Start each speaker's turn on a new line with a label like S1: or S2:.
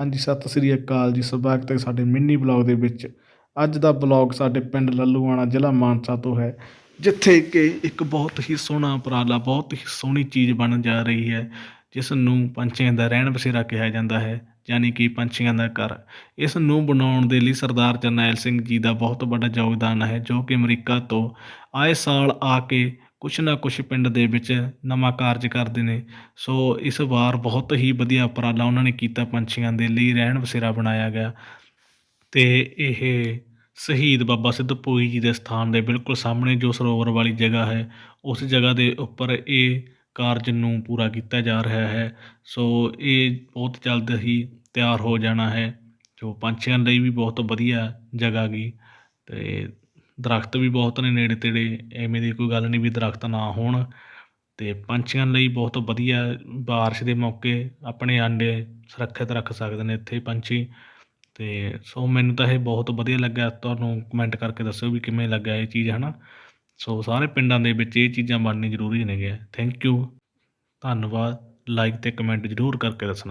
S1: ਹਾਂਜੀ, ਸਤਿ ਸ੍ਰੀ ਅਕਾਲ ਜੀ, ਸਵਾਗਤ ਹੈ ਸਾਡੇ ਮਿੰਨੀ ਬਲੌਗ ਦੇ ਵਿੱਚ। ਅੱਜ ਦਾ ਬਲੌਗ ਸਾਡੇ ਪਿੰਡ ਲੱਲੂਆਣਾ ਜ਼ਿਲ੍ਹਾ ਮਾਨਸਾ ਤੋਂ ਹੈ, ਜਿੱਥੇ ਕਿ ਇੱਕ ਬਹੁਤ ਹੀ ਸੋਹਣਾ ਉਪਰਾਲਾ, ਬਹੁਤ ਹੀ ਸੋਹਣੀ ਚੀਜ਼ ਬਣ ਜਾ ਰਹੀ ਹੈ, ਜਿਸ ਨੂੰ ਪੰਛੀਆਂ ਦਾ ਰਹਿਣ ਬਸੇਰਾ ਕਿਹਾ ਜਾਂਦਾ ਹੈ, ਯਾਨੀ ਕਿ ਪੰਛੀਆਂ ਦਾ ਘਰ। ਇਸ ਨੂੰ ਬਣਾਉਣ ਦੇ ਲਈ ਸਰਦਾਰ ਜਰਨੈਲ ਸਿੰਘ ਜੀ ਦਾ ਬਹੁਤ ਵੱਡਾ ਯੋਗਦਾਨ ਹੈ, ਜੋ ਕਿ ਅਮਰੀਕਾ ਤੋਂ ਆਏ ਸਾਲ ਆ ਕੇ ਕੁਛ ਨਾ ਕੁਛ ਪਿੰਡ ਦੇ ਵਿੱਚ ਨਵਾਂ ਕਾਰਜ ਕਰਦੇ ਨੇ। ਸੋ ਇਸ ਵਾਰ ਬਹੁਤ ਹੀ ਵਧੀਆ ਉਪਰਾਲਾ ਉਹਨਾਂ ਨੇ ਕੀਤਾ ਪੰਛੀਆਂ ਦੇ ਲਈ, ਰਹਿਣ ਬਸੇਰਾ ਬਣਾਇਆ ਗਿਆ। ਅਤੇ ਇਹ ਸ਼ਹੀਦ ਬਾਬਾ ਸਿੱਧ ਪੂਈ ਜੀ ਦੇ ਸਥਾਨ ਦੇ ਬਿਲਕੁਲ ਸਾਹਮਣੇ ਜੋ ਸਰੋਵਰ ਵਾਲੀ ਜਗ੍ਹਾ ਹੈ, ਉਸ ਜਗ੍ਹਾ ਦੇ ਉੱਪਰ ਇਹ ਕਾਰਜ ਨੂੰ ਪੂਰਾ ਕੀਤਾ ਜਾ ਰਿਹਾ ਹੈ। ਸੋ ਇਹ ਬਹੁਤ ਜਲਦ ਹੀ ਤਿਆਰ ਹੋ ਜਾਣਾ ਹੈ, ਜੋ ਪੰਛੀਆਂ ਲਈ ਵੀ ਬਹੁਤ ਵਧੀਆ ਜਗ੍ਹਾ ਗਈ ਤੇ ਦਰਖਤ ਵੀ ਬਹੁਤ ਨੇ ਨੇੜੇ ਤੇੜੇ, ਐਵੇਂ ਦੀ ਕੋਈ ਗੱਲ ਨਹੀਂ ਵੀ ਦਰਖਤ ਨਾ ਹੋਣ। ਅਤੇ ਪੰਛੀਆਂ ਲਈ ਬਹੁਤ ਵਧੀਆ ਬਾਰਿਸ਼ ਦੇ ਮੌਕੇ ਆਪਣੇ ਆਂਡੇ ਸੁਰੱਖਿਅਤ ਰੱਖ ਸਕਦੇ ਨੇ ਇੱਥੇ ਪੰਛੀ। ਅਤੇ ਸੋ ਮੈਨੂੰ ਤਾਂ ਇਹ ਬਹੁਤ ਵਧੀਆ ਲੱਗਿਆ। ਤੁਹਾਨੂੰ ਕਮੈਂਟ ਕਰਕੇ ਦੱਸਿਓ ਵੀ ਕਿਵੇਂ ਲੱਗਾ ਇਹ ਚੀਜ਼ ਹੈ ਨਾ ਸੋ ਸਾਰੇ ਪਿੰਡਾਂ ਦੇ ਵਿੱਚ ਇਹ ਚੀਜ਼ਾਂ ਬਣਨੀ ਜ਼ਰੂਰੀ ਨੇਗੀਆਂ। ਥੈਂਕ ਯੂ ਧੰਨਵਾਦ। ਲਾਈਕ ਤੇ ਕਮੈਂਟ ਜ਼ਰੂਰ ਕਰਕੇ ਦੱਸਣਾ